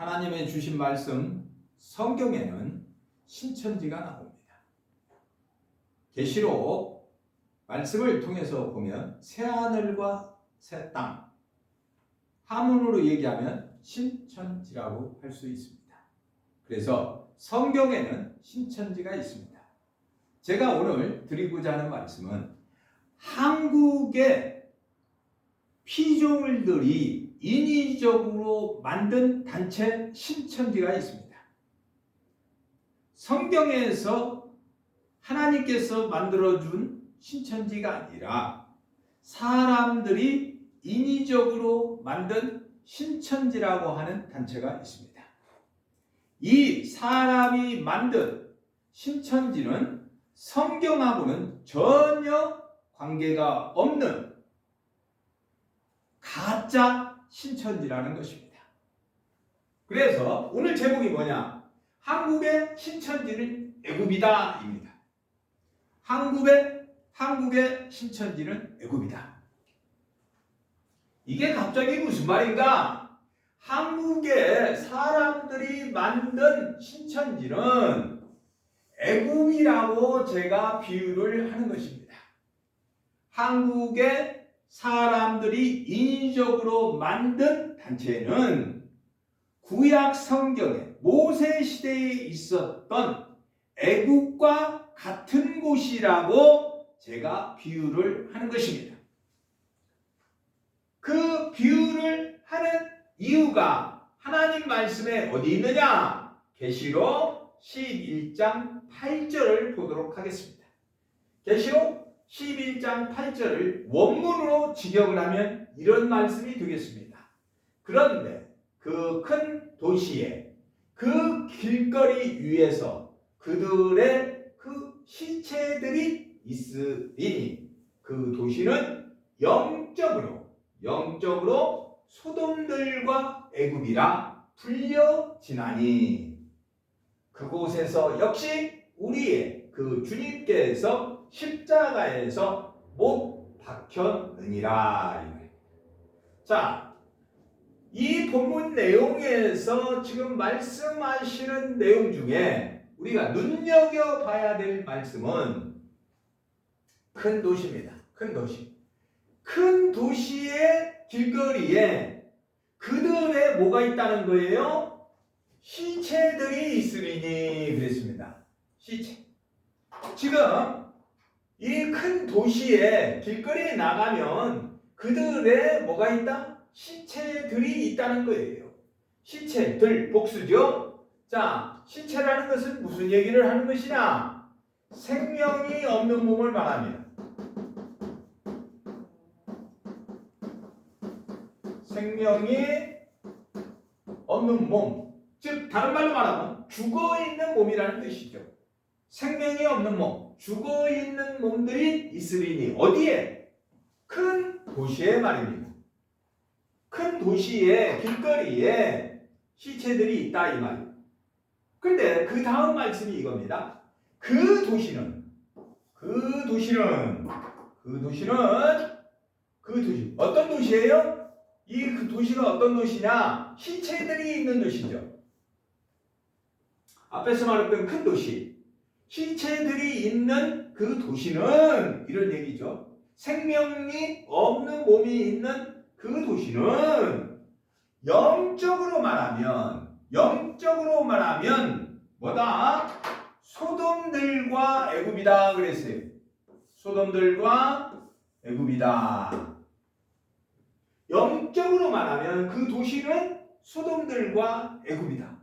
하나님의 주신 말씀 성경에는 신천지가 나옵니다. 계시록 말씀을 통해서 보면 새 하늘과 새 땅, 한문으로 얘기하면 신천지라고 할 수 있습니다. 그래서 성경에는 신천지가 있습니다. 제가 오늘 드리고자 하는 말씀은 한국의 피조물들이 인위적으로 만든 단체 신천지가 있습니다. 성경에서 하나님께서 만들어준 신천지가 아니라 사람들이 인위적으로 만든 신천지라고 하는 단체가 있습니다. 이 사람이 만든 신천지는 성경하고는 전혀 관계가 없는 가짜 신천지라는 것입니다. 그래서 오늘 제목이 뭐냐? 한국의 신천지는 애굽이다입니다. 한국의 한국의 신천지는 애굽이다. 이게 갑자기 무슨 말인가? 한국의 사람들이 만든 신천지는 애굽이라고 제가 비유를 하는 것입니다. 한국의 사람들이 인위적으로 만든 단체는 구약 성경에 모세 시대에 있었던 애국과 같은 곳이라고 제가 비유를 하는 것입니다. 그 비유를 하는 이유가 하나님 말씀에 어디 있느냐? 계시록 11장 8절을 보도록 하겠습니다. 계시록 11장 8절을 원문으로 직역을 하면 이런 말씀이 되겠습니다. 그런데 그 큰 도시에 그 길거리 위에서 그들의 그 시체들이 있으니 그 도시는 영적으로 영적으로 소돔들과 애굽이라 불려지나니 그곳에서 역시 우리의 그 주님께서 십자가에서 못 박혔느니라. 자, 이 본문 내용에서 지금 말씀하시는 내용 중에 우리가 눈여겨 봐야 될 말씀은 큰 도시입니다. 큰 도시. 큰 도시의 길거리에 그들의 뭐가 있다는 거예요? 시체들이 있으리니 그랬습니다. 시체. 지금 이 큰 도시의 길거리에 나가면 그들의 뭐가 있다? 시체들이 있다는 거예요. 시체들 복수죠. 자, 시체라는 것은 무슨 얘기를 하는 것이냐? 생명이 없는 몸을 말합니다. 생명이 없는 몸, 즉 다른 말로 말하면 죽어 있는 몸이라는 뜻이죠. 생명이 없는 몸, 죽어 있는 몸들이 있으리니 어디에? 큰 도시에 말입니다. 큰 도시의 길거리에 시체들이 있다 이 말이에요. 근데 그 다음 말씀이 이겁니다. 그 도시는 그 도시는 그 도시는 그 도시 어떤 도시예요? 이 그 도시가 어떤 도시냐? 시체들이 있는 도시죠. 앞에서 말했던 큰 도시. 시체들이 있는 그 도시는 이런 얘기죠. 생명이 없는 몸이 있는 그 도시는 영적으로 말하면 영적으로 말하면 뭐다? 소돔들과 애굽이다 그랬어요. 소돔들과 애굽이다. 영적으로 말하면 그 도시는 소돔들과 애굽이다.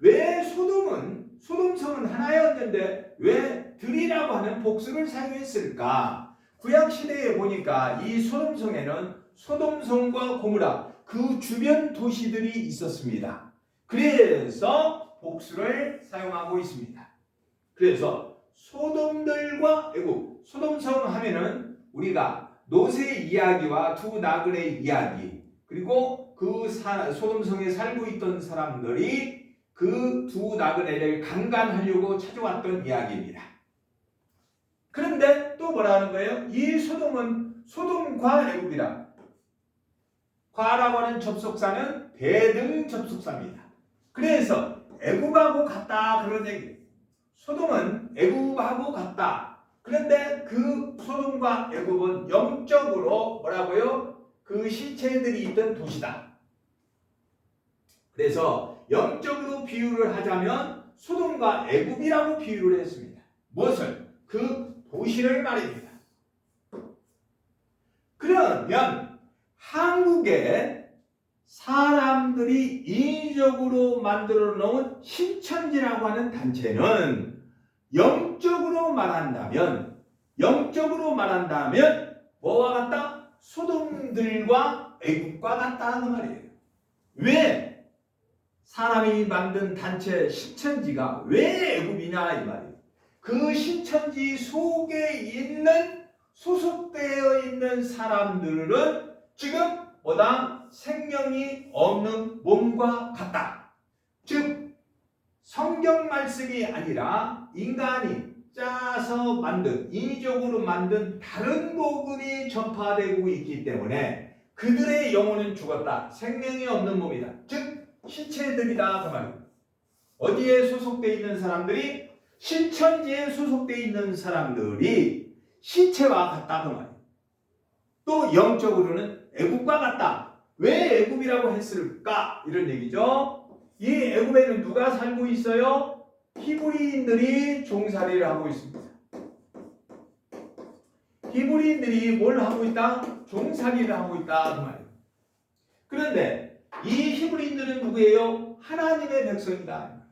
왜 소돔은 소돔성은 하나였는데 왜 들이라고 하는 복수를 사용했을까? 구약 시대에 보니까 이 소돔성에는 소돔성과 고무라 그 주변 도시들이 있었습니다. 그래서 복수를 사용하고 있습니다. 그래서 소돔들과 애굽, 소돔성 하면은 우리가 노세 이야기와 두 나그네 이야기 그리고 그 사, 소돔성에 살고 있던 사람들이 그 두 나그네를 강간하려고 찾아왔던 이야기입니다. 그런데 또 뭐라는 거예요? 이 소돔은 소돔과 애굽이라. 과라고 하는 접속사는 대등 접속사입니다. 그래서 애굽하고 같다 그런 얘기. 소돔은 애굽하고 같다. 그런데 그 소돔과 애굽은 영적으로 뭐라고요? 그 시체들이 있던 도시다. 그래서 영적으로 비유를 하자면 소돔과 애굽이라고 비유를 했습니다. 무엇을? 그 도시를 말입니다. 그러면 한국에 사람들이 인위적으로 만들어 놓은 신천지라고 하는 단체는 영적으로 말한다면 영적으로 말한다면 뭐와 같다? 소돔들과 애국과 같다 그 말이에요. 왜 사람이 만든 단체 신천지가 왜 애국이냐 이 말이에요. 그 신천지 속에 있는 소속되어 있는 사람들은 지금 뭐다? 생명이 없는 몸과 같다. 즉 성경 말씀이 아니라 인간이 짜서 만든 인위적으로 만든 다른 복음이 전파되고 있기 때문에 그들의 영혼은 죽었다. 생명이 없는 몸이다. 즉 시체들이다 그 말입니다. 어디에 소속되어 있는 사람들이 신천지에 소속되어 있는 사람들이 시체와 같다 그 말이에요. 또 영적으로는 애굽과 같다. 왜 애굽이라고 했을까? 이런 얘기죠. 이 애굽에는 누가 살고 있어요? 히브리인들이 종살이를 하고 있습니다. 히브리인들이 뭘 하고 있다? 종살이를 하고 있다 그 말이에요. 그런데 이 히브리인들은 누구예요? 하나님의 백성이다.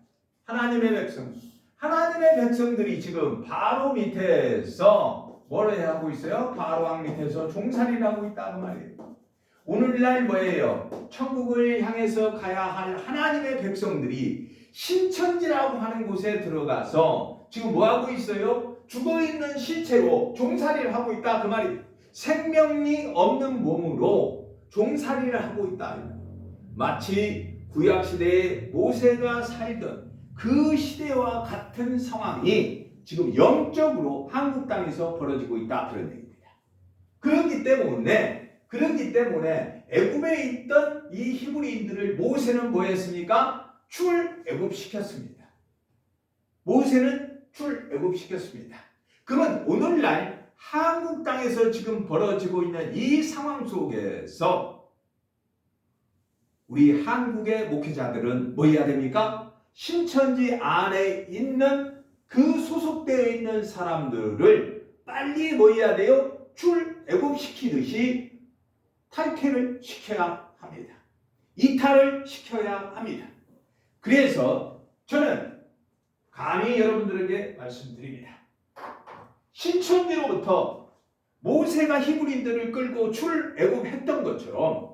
하나님의 백성. 하나님의 백성들이 지금 바로 밑에서 뭘 해야 하고 있어요? 바로 왕 밑에서 종살이를 하고 있다 그 말이에요. 오늘날 뭐예요? 천국을 향해서 가야 할 하나님의 백성들이 신천지라고 하는 곳에 들어가서 지금 뭐 하고 있어요? 죽어 있는 시체로 종살이를 하고 있다 그 말이 생명이 없는 몸으로 종살이를 하고 있다. 마치 구약 시대에 모세가 살던 그 시대와 같은 상황이 지금 영적으로 한국 땅에서 벌어지고 있다 그런 얘기입니다. 그렇기 때문에 그렇기 때문에 애굽에 있던 이 히브리인들을 모세는 뭐 했습니까? 출애굽 시켰습니다. 모세는 출애굽 시켰습니다. 그러면 오늘날 한국 땅에서 지금 벌어지고 있는 이 상황 속에서 우리 한국의 목회자들은 뭐 해야 됩니까? 신천지 안에 있는 그 소속되어 있는 사람들을 빨리 뭐 해야 돼요? 출애굽 시키듯이 탈퇴를 시켜야 합니다. 이탈을 시켜야 합니다. 그래서 저는 감히 여러분들에게 말씀드립니다. 신천지로부터 모세가 히브리인들을 끌고 출애굽했던 것처럼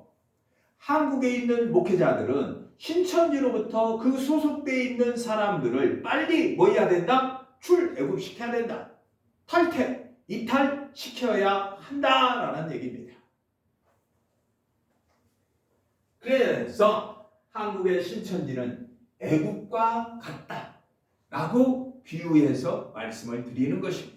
한국에 있는 목회자들은 신천지로부터 그 소속되어 있는 사람들을 빨리 뭐 해야 된다? 출애굽 시켜야 된다. 탈퇴, 이탈 시켜야 한다라는 얘기입니다. 그래서 한국의 신천지는 애국과 같다라고 비유해서 말씀을 드리는 것입니다.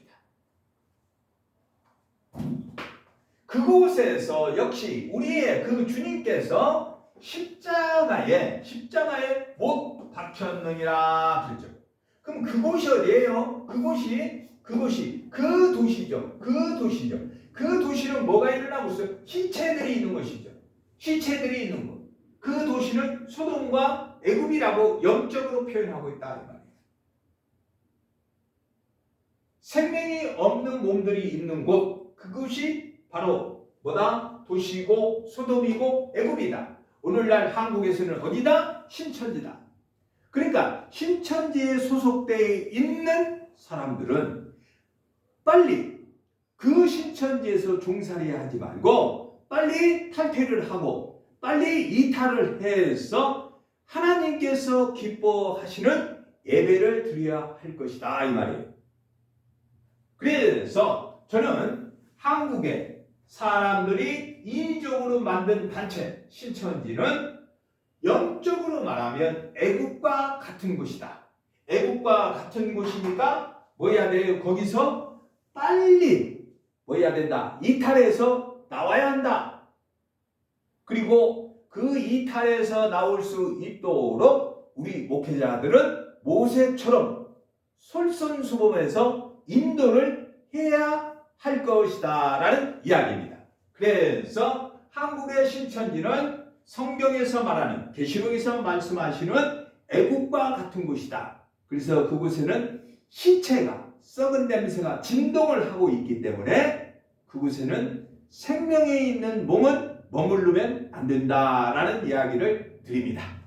그곳에서 역시 우리의 그 주님께서 십자가에 십자가에 못 박혔느니라 그랬죠. 그럼 그곳이 어디예요? 그곳이 그곳이 그 도시죠. 그 도시죠. 그 도시는 뭐가 일어나고 있어요? 시체들이 있는 것이죠. 시체들이 있는 곳. 그 도시는 소돔과 애굽이라고 영적으로 표현하고 있다. 생명이 없는 몸들이 있는 곳 그것이 바로 뭐다? 도시고 소돔이고 애굽이다. 오늘날 한국에서는 어디다? 신천지다. 그러니까 신천지에 소속되어 있는 사람들은 빨리 그 신천지에서 종살이 하지 말고 빨리 탈퇴를 하고 빨리 이탈을 해서 하나님께서 기뻐하시는 예배를 드려야 할 것이다 이 말이에요. 그래서 저는 한국의 사람들이 인위적으로 만든 단체 신천지는 영적으로 말하면 애국과 같은 곳이다. 애국과 같은 곳이니까 뭐 해야 돼요? 거기서 빨리 뭐 해야 된다? 이탈해서 나와야 한다. 그리고 그 이탈에서 나올 수 있도록 우리 목회자들은 모세처럼 솔선수범해서 인도를 해야 할 것이다 라는 이야기입니다. 그래서 한국의 신천지는 성경에서 말하는 계시록에서 말씀하시는 애국과 같은 곳이다. 그래서 그곳에는 시체가 썩은 냄새가 진동을 하고 있기 때문에 그곳에는 생명에 있는 몸은 머무르면 안 된다라는 이야기를 드립니다.